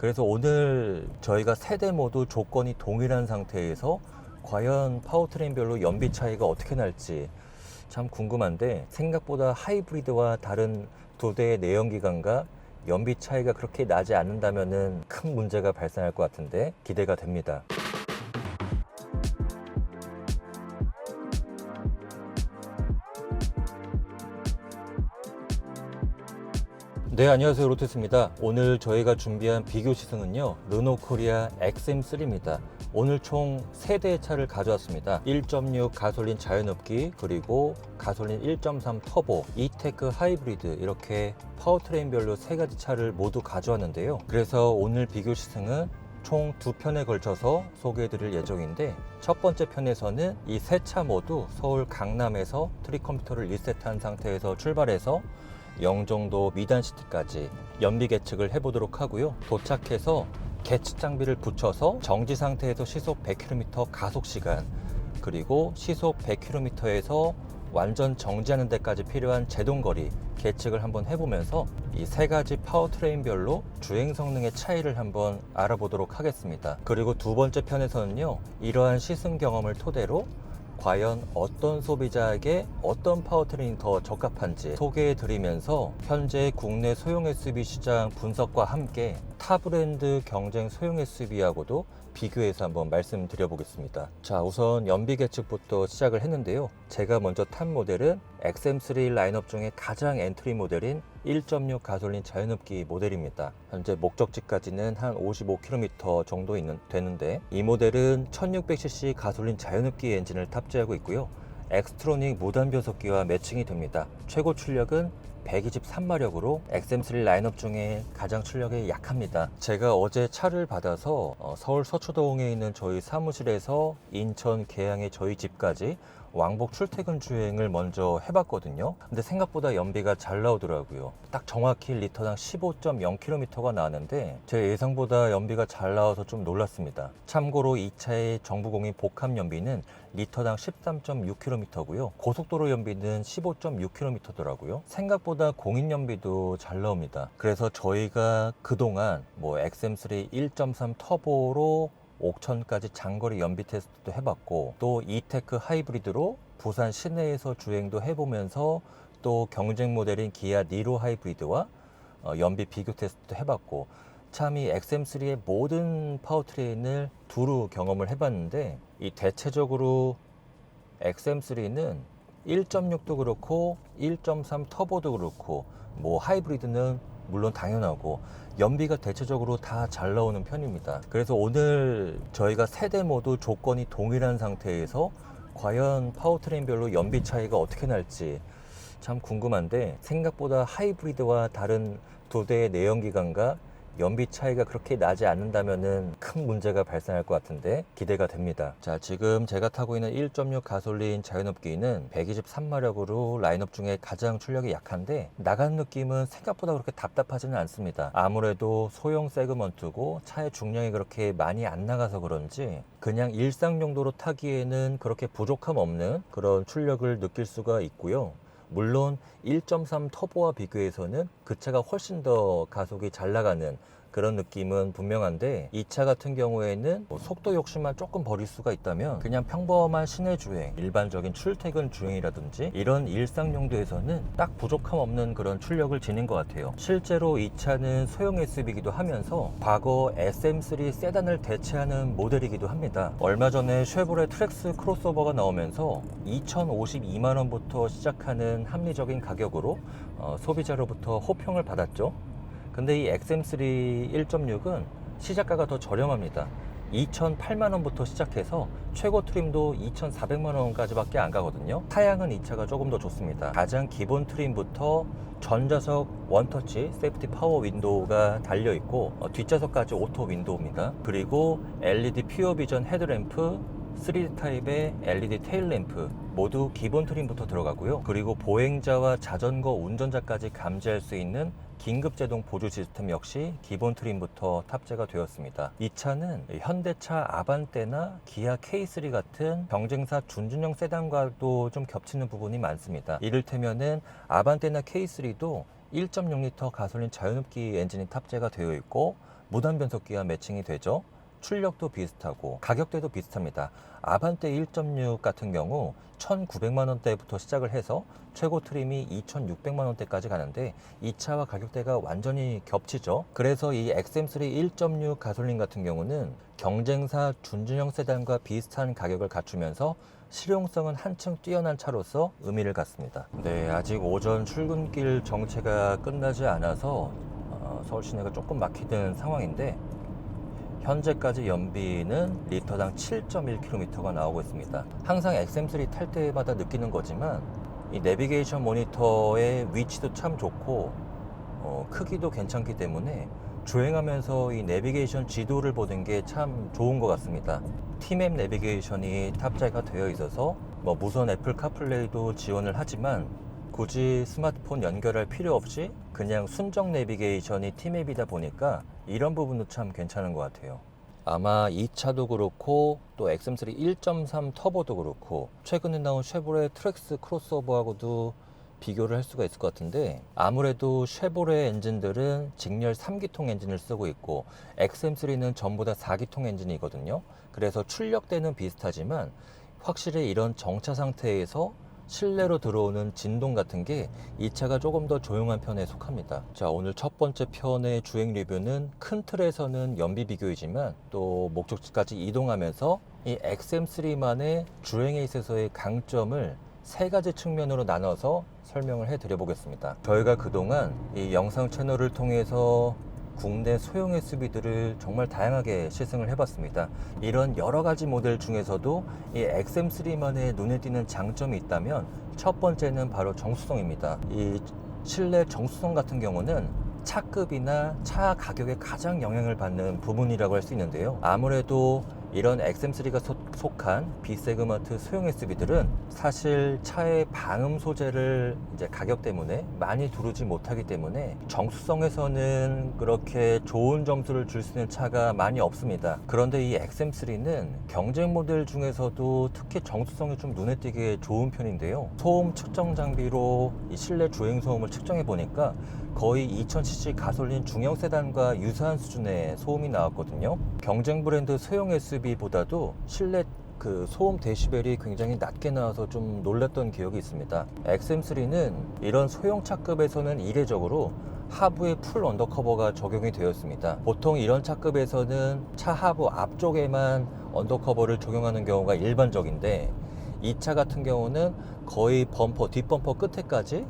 그래서 오늘 저희가 세대 모두 조건이 동일한 상태에서 과연 파워트레인별로 연비 차이가 어떻게 날지 참 궁금한데 생각보다 하이브리드와 다른 두 대의 내연기관과 연비 차이가 그렇게 나지 않는다면 큰 문제가 발생할 것 같은데 기대가 됩니다. 네, 안녕하세요. 로테스입니다. 오늘 저희가 준비한 비교 시승은요, 르노 코리아 XM3입니다. 오늘 총 3대의 차를 가져왔습니다. 1.6 가솔린 자연흡기, 그리고 가솔린 1.3 터보, 이테크 하이브리드, 이렇게 파워트레인별로 세 가지 차를 모두 가져왔는데요. 그래서 오늘 비교 시승은 총 두 편에 걸쳐서 소개해 드릴 예정인데 첫 번째 편에서는 이 세 차 모두 서울 강남에서 트리 컴퓨터를 리셋한 상태에서 출발해서 영종도 미단시티까지 연비 계측을 해보도록 하고요. 도착해서 계측 장비를 붙여서 정지 상태에서 시속 100km 가속 시간 그리고 시속 100km에서 완전 정지하는 데까지 필요한 제동 거리 계측을 한번 해보면서 이 세 가지 파워트레인별로 주행 성능의 차이를 한번 알아보도록 하겠습니다. 그리고 두 번째 편에서는요, 이러한 시승 경험을 토대로 과연 어떤 소비자에게 어떤 파워트레인이 더 적합한지 소개해 드리면서 현재 국내 소형 SUV 시장 분석과 함께 타 브랜드 경쟁 소형 SUV하고도 비교해서 한번 말씀드려 보겠습니다. 자, 우선 연비 계측부터 시작을 했는데요. 제가 먼저 탄 모델은 XM3 라인업 중에 가장 엔트리 모델인 1.6 가솔린 자연흡기 모델입니다. 현재 목적지까지는 한 55km 정도 있는, 되는데 이 모델은 1600cc 가솔린 자연흡기 엔진을 탑재하고 있고요. 엑스트로닉 무단 변속기와 매칭이 됩니다. 최고 출력은 123마력으로 XM3 라인업 중에 가장 출력이 약합니다. 제가 어제 차를 받아서 어, 서울 서초동에 있는 저희 사무실에서 인천 계양의 저희 집까지 왕복 출퇴근 주행을 먼저 해봤거든요. 근데 생각보다 연비가 잘 나오더라고요. 딱 정확히 리터당 15.0km가 나왔는데 제 예상보다 연비가 잘 나와서 좀 놀랐습니다. 참고로 이 차의 정부 공인 복합 연비는 리터당 13.6km고요. 고속도로 연비는 15.6km더라고요. 생각보다 공인 연비도 잘 나옵니다. 그래서 저희가 그동안 뭐 XM3 1.3 터보로 옥천까지 장거리 연비 테스트도 해봤고 또 이테크 하이브리드로 부산 시내에서 주행도 해보면서 또 경쟁 모델인 기아 니로 하이브리드와 어, 연비 비교 테스트도 해봤고 참 이 XM3의 모든 파워트레인을 두루 경험을 해봤는데 이 대체적으로 XM3는 1.6도 그렇고 1.3 터보도 그렇고 뭐 하이브리드는 물론 당연하고 연비가 대체적으로 다 잘 나오는 편입니다. 그래서 오늘 저희가 세대 모두 조건이 동일한 상태에서 과연 파워트레인별로 연비 차이가 어떻게 날지 참 궁금한데 생각보다 하이브리드와 다른 두 대의 내연기관과 연비 차이가 그렇게 나지 않는다면 큰 문제가 발생할 것 같은데 기대가 됩니다. 자, 지금 제가 타고 있는 1.6 가솔린 자연흡기는 123마력으로 라인업 중에 가장 출력이 약한데 나가는 느낌은 생각보다 그렇게 답답하지는 않습니다. 아무래도 소형 세그먼트고 차의 중량이 그렇게 많이 안 나가서 그런지 그냥 일상 용도로 타기에는 그렇게 부족함 없는 그런 출력을 느낄 수가 있고요. 물론 1.3 터보와 비교해서는 그 차가 훨씬 더 가속이 잘 나가는 그런 느낌은 분명한데 이 차 같은 경우에는 뭐 속도 욕심만 조금 버릴 수가 있다면 그냥 평범한 시내 주행, 일반적인 출퇴근 주행이라든지 이런 일상 용도에서는 딱 부족함 없는 그런 출력을 지닌 것 같아요. 실제로 이 차는 소형 SUV이기도 하면서 과거 SM3 세단을 대체하는 모델이기도 합니다. 얼마 전에 쉐보레 트렉스 크로스오버가 나오면서 2,052만 원부터 시작하는 합리적인 가격으로 어, 소비자로부터 호평을 받았죠. 근데 이 XM3 1.6은 시작가가 더 저렴합니다. 2,008만 원부터 시작해서 최고 트림도 2,400만 원까지밖에 안 가거든요. 사양은 이 차가 조금 더 좋습니다. 가장 기본 트림부터 전좌석 원터치 세이프티 파워 윈도우가 달려 있고 어, 뒷좌석까지 오토 윈도우입니다. 그리고 LED 퓨어 비전 헤드램프 3D 타입의 LED 테일 램프 모두 기본 트림부터 들어가고요. 그리고 보행자와 자전거 운전자까지 감지할 수 있는 긴급 제동 보조 시스템 역시 기본 트림부터 탑재가 되었습니다. 이 차는 현대차 아반떼나 기아 K3 같은 경쟁사 준준형 세단과도 좀 겹치는 부분이 많습니다. 이를테면은 아반떼나 K3도 1.6L 가솔린 자연흡기 엔진이 탑재가 되어 있고 무단 변속기와 매칭이 되죠. 출력도 비슷하고 가격대도 비슷합니다. 아반떼 1.6 같은 경우 1,900만 원대부터 시작을 해서 최고 트림이 2,600만 원대까지 가는데 이 차와 가격대가 완전히 겹치죠. 그래서 이 XM3 1.6 가솔린 같은 경우는 경쟁사 준준형 세단과 비슷한 가격을 갖추면서 실용성은 한층 뛰어난 차로서 의미를 갖습니다. 네, 아직 오전 출근길 정체가 끝나지 않아서 어, 서울 시내가 조금 막히는 상황인데 현재까지 연비는 리터당 7.1km가 나오고 있습니다. 항상 XM3 탈 때마다 느끼는 거지만 이 내비게이션 모니터의 위치도 참 좋고 어, 크기도 괜찮기 때문에 주행하면서 이 내비게이션 지도를 보는 게 참 좋은 것 같습니다. 티맵 내비게이션이 탑재가 되어 있어서 뭐 무선 애플 카플레이도 지원을 하지만 굳이 스마트폰 연결할 필요 없이 그냥 순정 내비게이션이 티맵이다 보니까 이런 부분도 참 괜찮은 것 같아요. 아마 이 차도 그렇고 또 XM3 1.3 터보도 그렇고 최근에 나온 쉐보레 트랙스 크로스오버하고도 비교를 할 수가 있을 것 같은데 아무래도 쉐보레 엔진들은 직렬 3기통 엔진을 쓰고 있고 XM3는 전부 다 4기통 엔진이거든요. 그래서 출력대는 비슷하지만 확실히 이런 정차 상태에서 실내로 들어오는 진동 같은 게 이 차가 조금 더 조용한 편에 속합니다. 자, 오늘 첫 번째 편의 주행 리뷰는 큰 틀에서는 연비 비교이지만 또 목적지까지 이동하면서 이 XM3만의 주행에 있어서의 강점을 세 가지 측면으로 나눠서 설명을 해 드려 보겠습니다. 저희가 그동안 이 영상 채널을 통해서 국내 소형 SUV들을 정말 다양하게 시승을 해봤습니다. 이런 여러 가지 모델 중에서도 이 XM3만의 눈에 띄는 장점이 있다면 첫 번째는 바로 정수성입니다. 이 실내 정수성 같은 경우는 차급이나 차 가격에 가장 영향을 받는 부분이라고 할 수 있는데요. 아무래도 이런 XM3가 속한 B세그먼트 소형 SUV들은 사실 차의 방음 소재를 이제 가격 때문에 많이 두르지 못하기 때문에 정수성에서는 그렇게 좋은 점수를 줄 수 있는 차가 많이 없습니다. 그런데 이 XM3는 경쟁 모델 중에서도 특히 정수성이 좀 눈에 띄게 좋은 편인데요. 소음 측정 장비로 이 실내 주행 소음을 측정해 보니까 거의 2000cc 가솔린 중형 세단과 유사한 수준의 소음이 나왔거든요. 경쟁 브랜드 소형 SUV 보다도 실내 그 소음 데시벨이 굉장히 낮게 나와서 좀 놀랐던 기억이 있습니다. XM3는 이런 소형 차급에서는 이례적으로 하부에 풀 언더커버가 적용이 되었습니다. 보통 이런 차급에서는 차 하부 앞쪽에만 언더커버를 적용하는 경우가 일반적인데 이 차 같은 경우는 거의 범퍼 뒷범퍼 끝에까지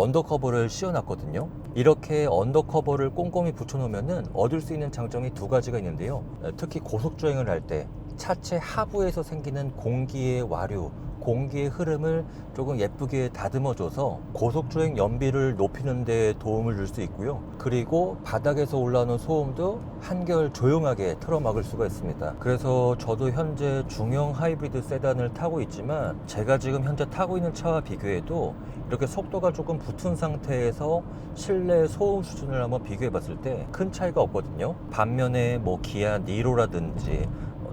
언더커버를 씌워놨거든요. 이렇게 언더커버를 꼼꼼히 붙여놓으면 얻을 수 있는 장점이 두 가지가 있는데요. 특히 고속주행을 할 때 차체 하부에서 생기는 공기의 와류, 공기의 흐름을 조금 예쁘게 다듬어줘서 고속주행 연비를 높이는 데 도움을 줄 수 있고요. 그리고 바닥에서 올라오는 소음도 한결 조용하게 틀어막을 수가 있습니다. 그래서 저도 현재 중형 하이브리드 세단을 타고 있지만 제가 지금 현재 타고 있는 차와 비교해도 이렇게 속도가 조금 붙은 상태에서 실내 소음 수준을 한번 비교해 봤을 때 큰 차이가 없거든요. 반면에 뭐 기아 니로라든지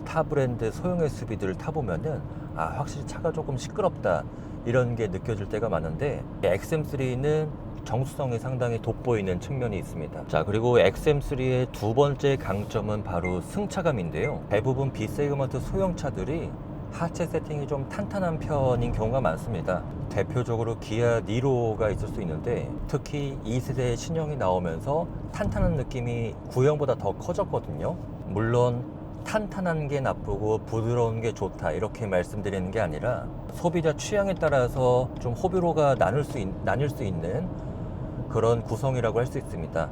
타 브랜드 소형 SUV들을 타보면은 아 확실히 차가 조금 시끄럽다 이런 게 느껴질 때가 많은데 XM3는 정수성이 상당히 돋보이는 측면이 있습니다. 자 그리고 XM3의 두 번째 강점은 바로 승차감인데요. 대부분 B세그먼트 소형 차들이 하체 세팅이 좀 탄탄한 편인 경우가 많습니다. 대표적으로 기아 니로가 있을 수 있는데 특히 2세대 신형이 나오면서 탄탄한 느낌이 구형보다 더 커졌거든요. 물론 탄탄한 게 나쁘고 부드러운 게 좋다 이렇게 말씀드리는 게 아니라 소비자 취향에 따라서 좀 호불호가 나눌 수 있, 나뉠 수 있는 그런 구성이라고 할 수 있습니다.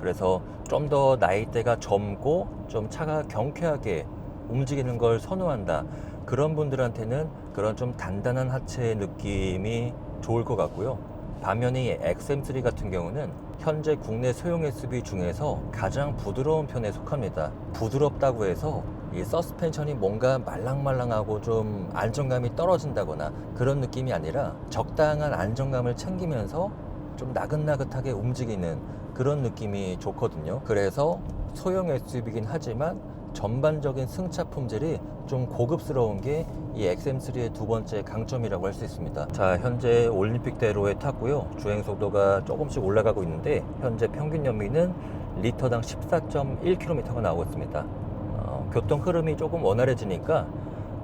그래서 좀 더 나이대가 젊고 좀 차가 경쾌하게 움직이는 걸 선호한다. 그런 분들한테는 그런 좀 단단한 하체의 느낌이 좋을 것 같고요. 반면에 이 XM3 같은 경우는 현재 국내 소형 SUV 중에서 가장 부드러운 편에 속합니다. 부드럽다고 해서 이 서스펜션이 뭔가 말랑말랑하고 좀 안정감이 떨어진다거나 그런 느낌이 아니라 적당한 안정감을 챙기면서 좀 나긋나긋하게 움직이는 그런 느낌이 좋거든요. 그래서 소형 SUV이긴 하지만 전반적인 승차 품질이 좀 고급스러운 게 이 XM3의 두 번째 강점이라고 할 수 있습니다. 자, 현재 올림픽대로에 탔고요. 주행 속도가 조금씩 올라가고 있는데 현재 평균 연비는 리터당 14.1km가 나오고 있습니다. 어, 교통 흐름이 조금 원활해지니까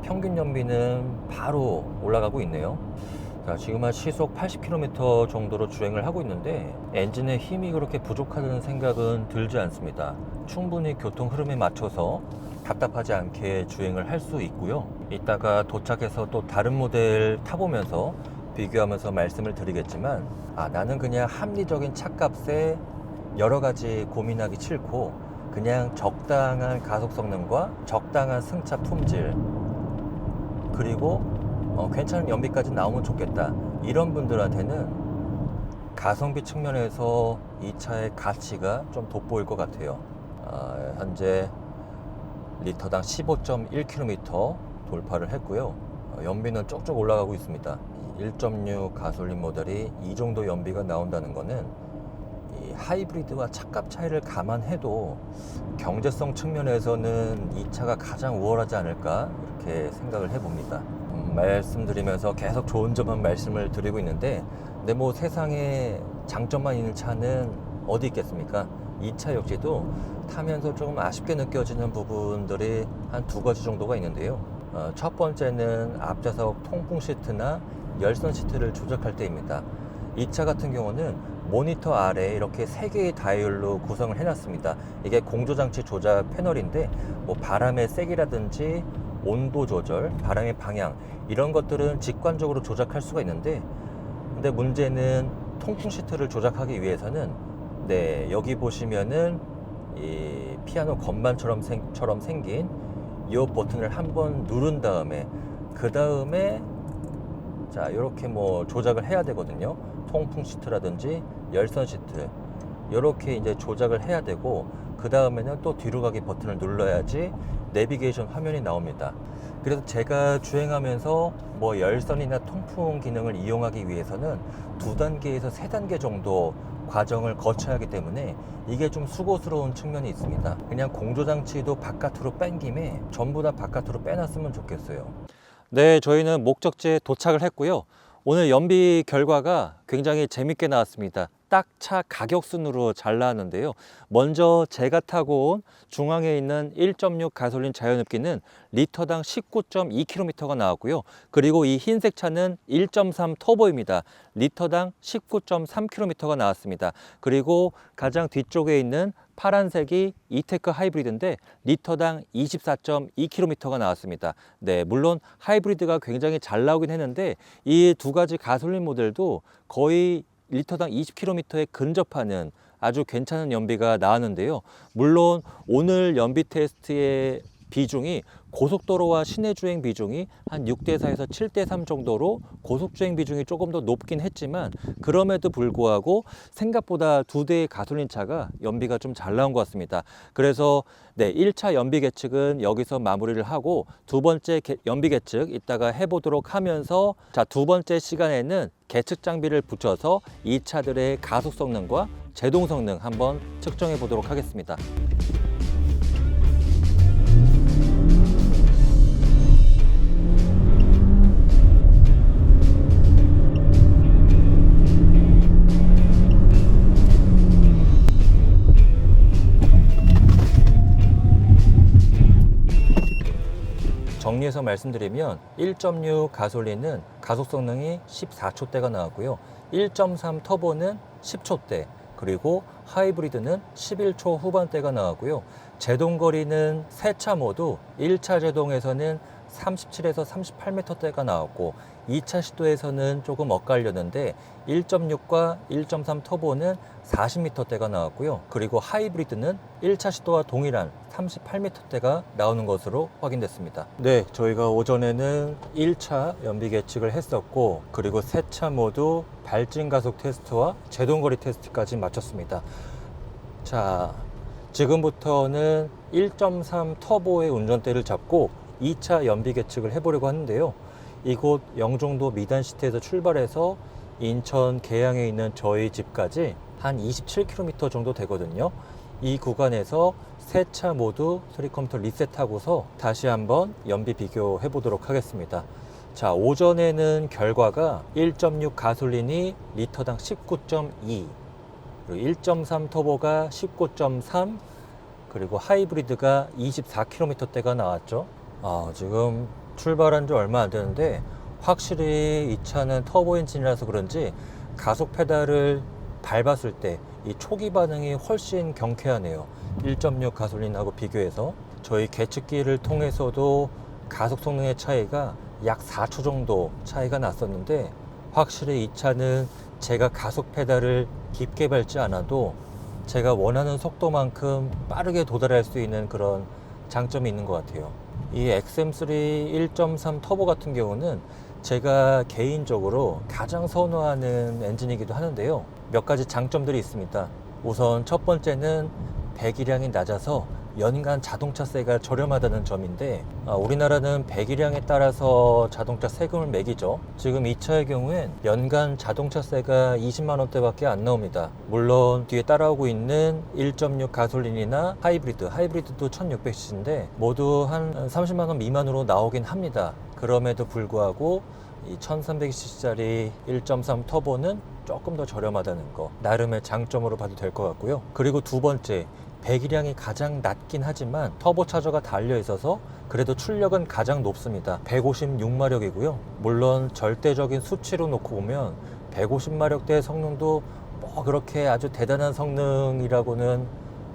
평균 연비는 바로 올라가고 있네요. 자, 지금 한 시속 80km 정도로 주행을 하고 있는데 엔진의 힘이 그렇게 부족하다는 생각은 들지 않습니다. 충분히 교통 흐름에 맞춰서 답답하지 않게 주행을 할 수 있고요. 이따가 도착해서 또 다른 모델 타보면서 비교하면서 말씀을 드리겠지만 아, 나는 그냥 합리적인 차값에 여러 가지 고민하기 싫고 그냥 적당한 가속 성능과 적당한 승차 품질 그리고 어, 괜찮은 연비까지 나오면 좋겠다. 이런 분들한테는 가성비 측면에서 이 차의 가치가 좀 돋보일 것 같아요. 아, 현재 리터당 15.1km 돌파를 했고요. 어, 연비는 쪽쪽 올라가고 있습니다. 1.6 가솔린 모델이 이 정도 연비가 나온다는 이 하이브리드와 차값 차이를 감안해도 경제성 측면에서는 이 차가 가장 우월하지 않을까 이렇게 생각을 해봅니다. 음, 말씀드리면서 계속 좋은 점만 말씀을 드리고 있는데 근데 뭐 세상에 장점만 있는 차는 어디 있겠습니까? 이 차 역시도 타면서 조금 아쉽게 느껴지는 부분들이 한 두 가지 정도가 있는데요. 어, 첫 번째는 앞좌석 통풍 시트나 열선 시트를 조작할 때입니다. 이 차 같은 경우는 모니터 아래 이렇게 세 개의 다이얼로 구성을 해놨습니다. 이게 공조장치 조작 패널인데 뭐 바람의 세기라든지 온도 조절, 바람의 방향 이런 것들은 직관적으로 조작할 수가 있는데 근데 문제는 통풍 시트를 조작하기 위해서는 네 여기 보시면은 이 피아노 건반처럼 생, 처럼 생긴 이 버튼을 한번 누른 다음에 그 다음에 자 이렇게 뭐 조작을 해야 되거든요. 통풍 시트라든지 열선 시트. 이렇게 이제 조작을 해야 되고 그 다음에는 또 뒤로 가기 버튼을 눌러야지 내비게이션 화면이 나옵니다 그래서 제가 주행하면서 뭐 열선이나 통풍 기능을 이용하기 위해서는 두 단계에서 세 단계 정도 과정을 거쳐야 하기 때문에 이게 좀 수고스러운 측면이 있습니다 그냥 공조장치도 바깥으로 뺀 김에 전부 다 바깥으로 빼놨으면 좋겠어요 네, 저희는 목적지에 도착을 했고요. 오늘 연비 결과가 굉장히 재밌게 나왔습니다. 딱차 가격 순으로 잘 나왔는데요. 먼저 제가 타고 온 중앙에 있는 1.6 가솔린 자연흡기는 리터당 19.2km가 나왔고요. 그리고 이 흰색 차는 1.3 터보입니다. 리터당 19.3km가 나왔습니다. 그리고 가장 뒤쪽에 있는 파란색이 이테크 하이브리드인데 리터당 24.2km가 나왔습니다. 네, 물론 하이브리드가 굉장히 잘 나오긴 했는데 이 두 가지 가솔린 모델도 거의 리터당 20km에 근접하는 아주 괜찮은 연비가 나왔는데요. 물론 오늘 연비 테스트의 비중이 고속도로와 시내 주행 비중이 한 6대 4에서 7대 3 정도로 고속 주행 비중이 조금 더 높긴 했지만 그럼에도 불구하고 생각보다 두 대의 가솔린 차가 연비가 좀 잘 나온 것 같습니다. 그래서 네, 1차 연비 계측은 여기서 마무리를 하고 두 번째 개- 연비 계측 이따가 해 보도록 하면서 자, 두 번째 시간에는 계측 장비를 붙여서 이 차들의 가속 성능과 제동 성능 한번 측정해 보도록 하겠습니다. 정리해서 말씀드리면 1.6 가솔린은 가속 성능이 14초대가 나왔고요. 1.3 터보는 10초대, 그리고 하이브리드는 11초 후반대가 나왔고요. 제동 거리는 세 차 모두 1차 제동에서는 37에서 38m대가 나왔고 2차 시도에서는 조금 엇갈렸는데 1.6과 1.3 터보는 40m대가 나왔고요. 그리고 하이브리드는 1차 시도와 동일한 38m대가 나오는 것으로 확인됐습니다. 네, 저희가 오전에는 1차 연비 계측을 했었고 그리고 세 차 모두 발진 가속 테스트와 제동 거리 테스트까지 마쳤습니다. 자, 지금부터는 1.3 터보의 운전대를 잡고 2차 연비 계측을 해보려고 하는데요. 이곳 영종도 미단시티에서 출발해서 인천 계양에 있는 저희 집까지 한 27km 정도 되거든요. 이 구간에서 세 차 모두 소리 컴퓨터 리셋하고서 다시 한번 연비 비교해 보도록 하겠습니다. 자, 오전에는 결과가 1.6 가솔린이 리터당 19.2 그리고 1.3 터보가 19.3 그리고 하이브리드가 24km대가 나왔죠. 아, 지금 출발한 지 얼마 안 되는데 확실히 이 차는 터보 엔진이라서 그런지 가속 페달을 밟았을 때 이 초기 반응이 훨씬 경쾌하네요. 1.6 가솔린하고 비교해서 저희 계측기를 통해서도 가속 성능의 차이가 약 4초 정도 차이가 났었는데 확실히 이 차는 제가 가속 페달을 깊게 밟지 않아도 제가 원하는 속도만큼 빠르게 도달할 수 있는 그런 장점이 있는 것 같아요. 이 XM3 1.3 터보 같은 경우는 제가 개인적으로 가장 선호하는 엔진이기도 하는데요. 몇 가지 장점들이 있습니다. 우선 첫 번째는 배기량이 낮아서 연간 자동차세가 저렴하다는 점인데 아, 우리나라는 배기량에 따라서 자동차 세금을 매기죠. 지금 이 차의 경우엔 연간 자동차세가 20만 원대밖에 안 나옵니다. 물론 뒤에 따라오고 있는 1.6 가솔린이나 하이브리드, 하이브리드도 1600cc인데 모두 한 30만 원 미만으로 나오긴 합니다. 그럼에도 불구하고 이 1300cc짜리 1.3 터보는 조금 더 저렴하다는 거 나름의 장점으로 봐도 될 것 같고요. 그리고 두 번째 배기량이 가장 낮긴 하지만 터보 차저가 달려 있어서 그래도 출력은 가장 높습니다. 156마력이고요. 물론 절대적인 수치로 놓고 보면 150마력대 성능도 뭐 그렇게 아주 대단한 성능이라고는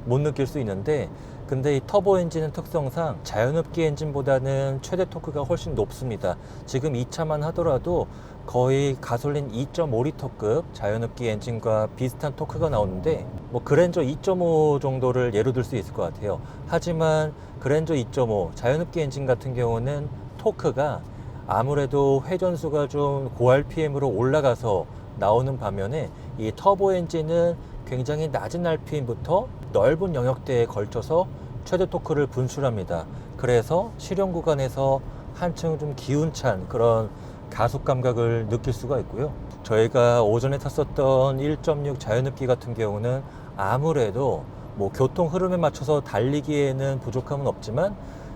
못 느낄 수 있는데 근데 이 터보 엔진의 특성상 자연흡기 엔진보다는 최대 토크가 훨씬 높습니다. 지금 이 차만 하더라도 거의 가솔린 2.5리터급 자연흡기 엔진과 비슷한 토크가 나오는데 뭐 그랜저 2.5 정도를 예로 들 수 있을 것 같아요. 하지만 그랜저 2.5 자연흡기 엔진 같은 경우는 토크가 아무래도 회전수가 좀 고RPM으로 올라가서 나오는 반면에 이 터보 엔진은 굉장히 낮은 RPM부터 넓은 영역대에 걸쳐서 최대 토크를 분출합니다. 그래서 실용 구간에서 한층 좀 기운찬 그런 가속 감각을 느낄 수가 있고요. 저희가 오전에 탔었던 1.6 자연흡기 같은 경우는 아무래도 뭐 교통 흐름에 맞춰서 달리기에는 부족함은 없지만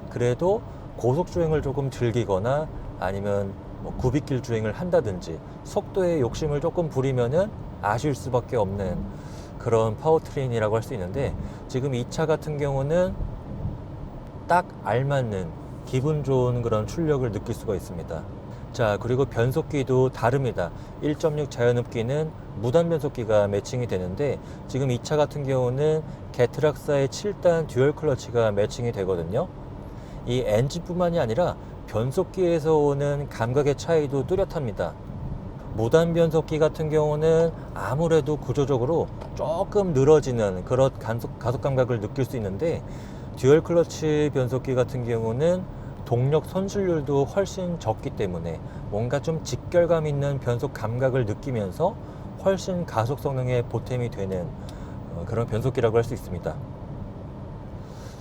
그래도 고속 주행을 조금 즐기거나 아니면 뭐 구비길 주행을 한다든지 속도에 욕심을 조금 부리면은 아쉬울 수밖에 없는 그런 파워트레인이라고 할 수 있는데 지금 이 차 같은 경우는 딱 알맞는 기분 좋은 그런 출력을 느낄 수가 있습니다. 자, 그리고 변속기도 다릅니다. 1.6 자연흡기는 무단 변속기가 매칭이 되는데 지금 이 차 같은 경우는 게트락사의 7단 듀얼 클러치가 매칭이 되거든요. 이 엔진뿐만이 아니라 변속기에서 오는 감각의 차이도 뚜렷합니다. 무단 변속기 같은 경우는 아무래도 구조적으로 조금 늘어지는 그런 간속, 가속 감각을 느낄 수 있는데 듀얼 클러치 변속기 같은 경우는 동력 손실률도 훨씬 적기 때문에 뭔가 좀 직결감 있는 변속 감각을 느끼면서 훨씬 가속 성능에 보탬이 되는 어, 그런 변속기라고 할 수 있습니다.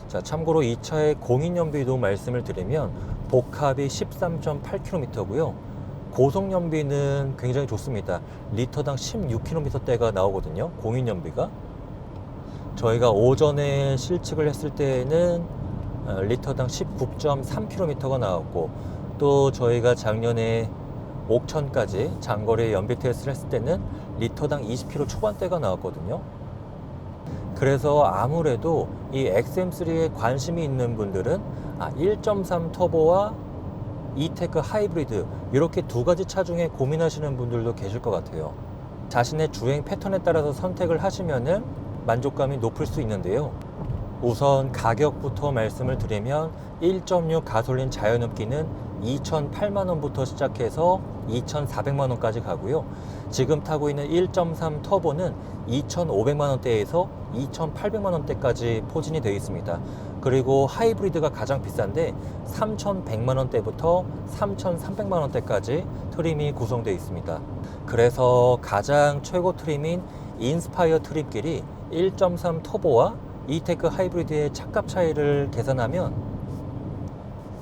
자, 참고로 이 차의 공인 연비도 말씀을 드리면 복합이 13.8km고요. 고속 연비는 굉장히 좋습니다. 리터당 16km대가 나오거든요. 공인 연비가. 저희가 오전에 실측을 했을 때는 어, 리터당 19.3km가 나왔고 또 저희가 작년에 옥천까지 장거리 연비 테스트를 했을 때는 리터당 20km 초반대가 나왔거든요. 그래서 아무래도 이 XM3에 관심이 있는 분들은 아, 1.3 터보와 이테크 하이브리드 이렇게 두 가지 차 중에 고민하시는 분들도 계실 것 같아요. 자신의 주행 패턴에 따라서 선택을 하시면은 만족감이 높을 수 있는데요. 우선 가격부터 말씀을 드리면 1.6 가솔린 자연흡기는 2,008만 원부터 시작해서 2,400만 원까지 가고요. 지금 타고 있는 1.3 터보는 2,500만 원대에서 2,800만 원대까지 포진이 되어 있습니다. 그리고 하이브리드가 가장 비싼데 3,100만 원대부터 3,300만 원대까지 트림이 구성되어 있습니다. 그래서 가장 최고 트림인 인스파이어 트림끼리 1.3 터보와 이테크 하이브리드의 차값 차이를 계산하면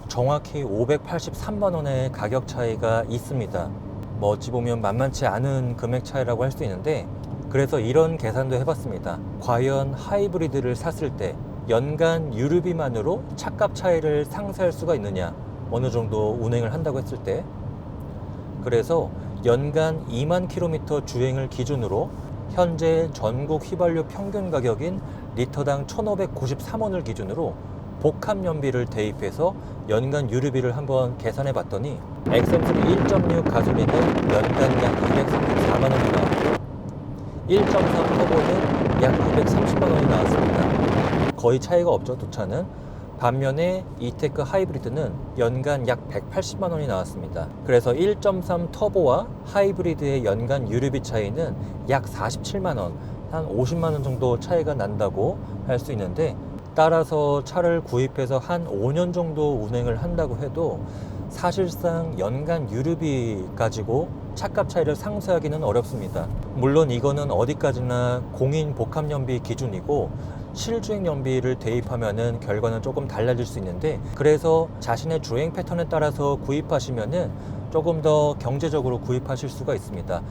정확히 583만 원의 가격 차이가 있습니다. 뭐 어찌 보면 만만치 않은 금액 차이라고 할 수 있는데 그래서 이런 계산도 해봤습니다. 과연 하이브리드를 샀을 때 연간 유류비만으로 차값 차이를 상쇄할 수가 있느냐 어느 정도 운행을 한다고 했을 때 그래서 연간 2만 킬로미터 주행을 기준으로 현재 전국 휘발유 평균 가격인 리터당 1,593원을 기준으로 복합 연비를 대입해서 연간 유류비를 한번 계산해 봤더니 XM3 1.6 가솔린은 연간 약 234만 원이 나왔고 1.3 터보는 약 230만 원이 나왔습니다. 거의 차이가 없죠, 두 차는. 반면에 이테크 하이브리드는 연간 약 180만 원이 나왔습니다. 그래서 1.3 터보와 하이브리드의 연간 유류비 차이는 약 47만 원, 한 50만 원 정도 차이가 난다고 할 수 있는데 따라서 차를 구입해서 한 5년 정도 운행을 한다고 해도 사실상 연간 유류비 가지고 차값 차이를 상쇄하기는 어렵습니다. 물론 이거는 어디까지나 공인 복합 연비 기준이고 실주행 연비를 대입하면은 결과는 조금 달라질 수 있는데 그래서 자신의 주행 패턴에 따라서 구입하시면은 조금 더 경제적으로 구입하실 수가 있습니다.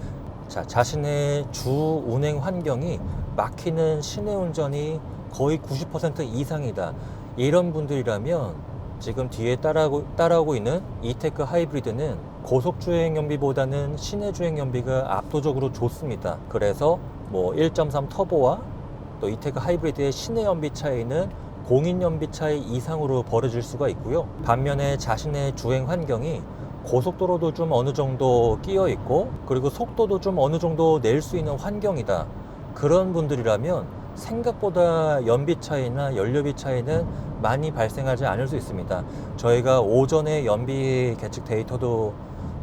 자, 자신의 주 운행 환경이 막히는 시내 운전이 거의 90% 이상이다. 이런 분들이라면 지금 뒤에 따라오고, 따라오고 있는 이테크 하이브리드는 고속 주행 연비보다는 시내 주행 연비가 압도적으로 좋습니다. 그래서 뭐 1.3 터보와 또 이테크 하이브리드의 시내 연비 차이는 공인 연비 차이 이상으로 벌어질 수가 있고요. 반면에 자신의 주행 환경이 고속도로도 좀 어느 정도 끼어 있고 그리고 속도도 좀 어느 정도 낼 수 있는 환경이다. 그런 분들이라면 생각보다 연비 차이나 연료비 차이는 많이 발생하지 않을 수 있습니다. 저희가 오전에 연비 계측 데이터도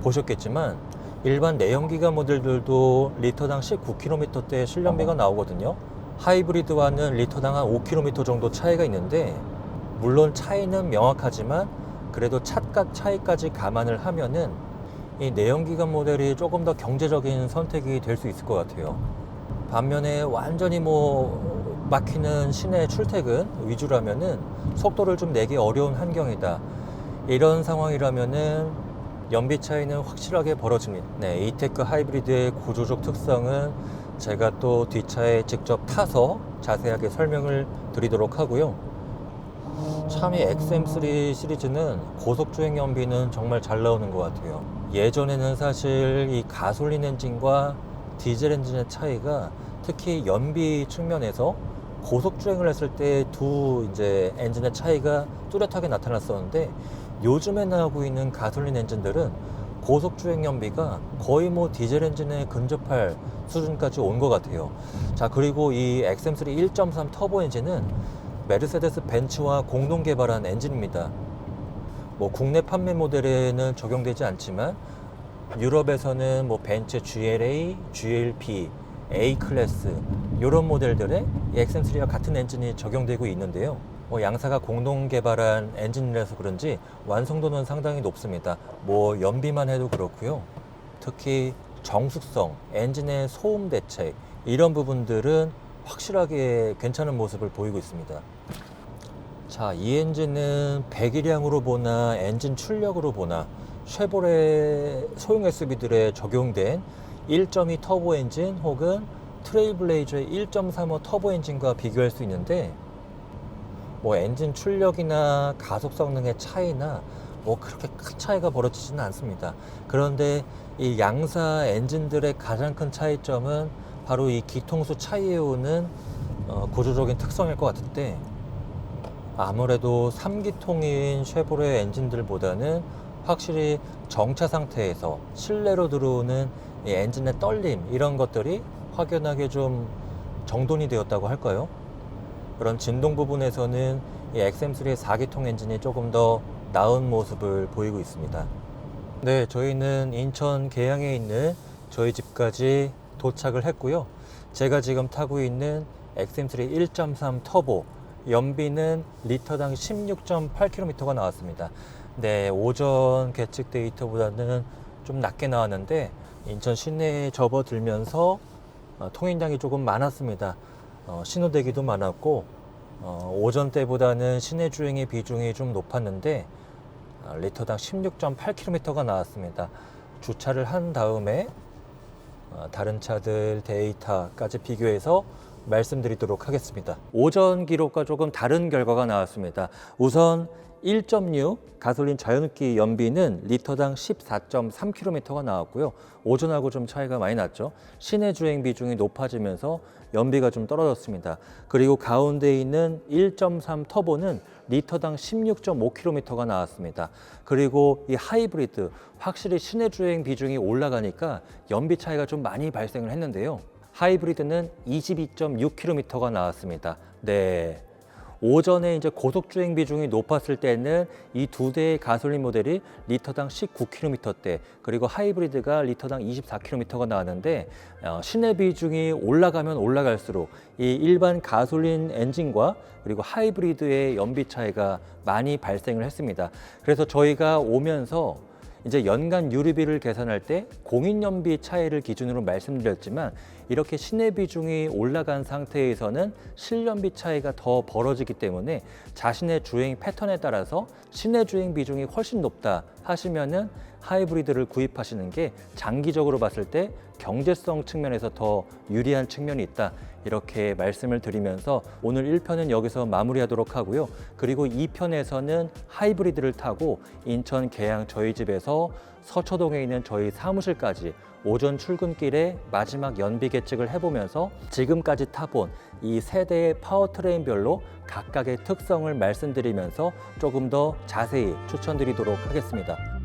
보셨겠지만 일반 내연기관 모델들도 리터당 19km대 실연비가 나오거든요. 하이브리드와는 리터당 한 5km 정도 차이가 있는데 물론 차이는 명확하지만 그래도 차값 차이까지 감안을 하면은 이 내연기관 모델이 조금 더 경제적인 선택이 될 수 있을 것 같아요. 반면에 완전히 뭐 막히는 시내 출퇴근 위주라면은 속도를 좀 내기 어려운 환경이다. 이런 상황이라면은 연비 차이는 확실하게 벌어집니다. 네, 이테크 하이브리드의 구조적 특성은 제가 또 뒷차에 직접 타서 자세하게 설명을 드리도록 하고요. 참이 XM3 시리즈는 고속 주행 연비는 정말 잘 나오는 것 같아요. 예전에는 사실 이 가솔린 엔진과 디젤 엔진의 차이가 특히 연비 측면에서 고속 주행을 했을 때 두 이제 엔진의 차이가 뚜렷하게 나타났었는데 요즘에 나오고 있는 가솔린 엔진들은 고속 주행 연비가 거의 뭐 디젤 엔진에 근접할 수준까지 온 것 같아요. 자 그리고 이 XM3 1.3 터보 엔진은 메르세데스 벤츠와 공동 개발한 엔진입니다. 뭐 국내 판매 모델에는 적용되지 않지만 유럽에서는 뭐 벤츠 GLA, GLB, A 클래스 이런 모델들의 이 XM3와 같은 엔진이 적용되고 있는데요. 뭐 양사가 공동 개발한 엔진이라서 그런지 완성도는 상당히 높습니다. 뭐 연비만 해도 그렇고요. 특히 정숙성, 엔진의 소음 대책 이런 부분들은 확실하게 괜찮은 모습을 보이고 있습니다. 자, 이 엔진은 배기량으로 보나 엔진 출력으로 보나 쉐보레 소형 SUV들에 적용된 1.2 터보 엔진 혹은 트레일블레이저의 1.35 터보 엔진과 비교할 수 있는데 뭐 엔진 출력이나 가속 성능의 차이나 뭐 그렇게 큰 차이가 벌어지지는 않습니다. 그런데 이 양사 엔진들의 가장 큰 차이점은 바로 이 기통수 차이에 오는 어, 구조적인 특성일 것 같은데 아무래도 3기통인 쉐보레 엔진들보다는 확실히 정차 상태에서 실내로 들어오는 이 엔진의 떨림 이런 것들이 확연하게 좀 정돈이 되었다고 할까요? 그런 진동 부분에서는 이 XM3의 4기통 엔진이 조금 더 나은 모습을 보이고 있습니다. 네, 저희는 인천 계양에 있는 저희 집까지 도착을 했고요. 제가 지금 타고 있는 XM3 1.3 터보 연비는 리터당 16.8km가 나왔습니다. 네, 오전 계측 데이터보다는 좀 낮게 나왔는데 인천 시내에 접어들면서 어, 통행량이 조금 많았습니다. 어, 신호대기도 많았고 어, 오전 때보다는 시내 주행의 비중이 좀 높았는데 어, 리터당 16.8km가 나왔습니다. 주차를 한 다음에 어, 다른 차들 데이터까지 비교해서 말씀드리도록 하겠습니다. 오전 기록과 조금 다른 결과가 나왔습니다. 우선 1.6 가솔린 자연흡기 연비는 리터당 14.3km가 나왔고요. 오전하고 좀 차이가 많이 났죠. 시내 주행 비중이 높아지면서 연비가 좀 떨어졌습니다. 그리고 가운데 있는 1.3 터보는 리터당 16.5km가 나왔습니다. 그리고 이 하이브리드 확실히 시내 주행 비중이 올라가니까 연비 차이가 좀 많이 발생을 했는데요. 하이브리드는 22.6km가 나왔습니다. 네. 오전에 이제 고속 주행 비중이 높았을 때는 이 두 대의 가솔린 모델이 리터당 19km대 그리고 하이브리드가 리터당 24km가 나왔는데 어, 시내 비중이 올라가면 올라갈수록 이 일반 가솔린 엔진과 그리고 하이브리드의 연비 차이가 많이 발생을 했습니다. 그래서 저희가 오면서 이제 연간 유류비를 계산할 때 공인연비 차이를 기준으로 말씀드렸지만 이렇게 시내 비중이 올라간 상태에서는 실연비 차이가 더 벌어지기 때문에 자신의 주행 패턴에 따라서 시내 주행 비중이 훨씬 높다 하시면은 하이브리드를 구입하시는 게 장기적으로 봤을 때 경제성 측면에서 더 유리한 측면이 있다. 이렇게 말씀을 드리면서 오늘 1편은 여기서 마무리하도록 하고요. 그리고 2편에서는 하이브리드를 타고 인천 계양 저희 집에서 서초동에 있는 저희 사무실까지 오전 출근길에 마지막 연비 계측을 해보면서 지금까지 타본 이 세대의 파워트레인별로 각각의 특성을 말씀드리면서 조금 더 자세히 추천드리도록 하겠습니다.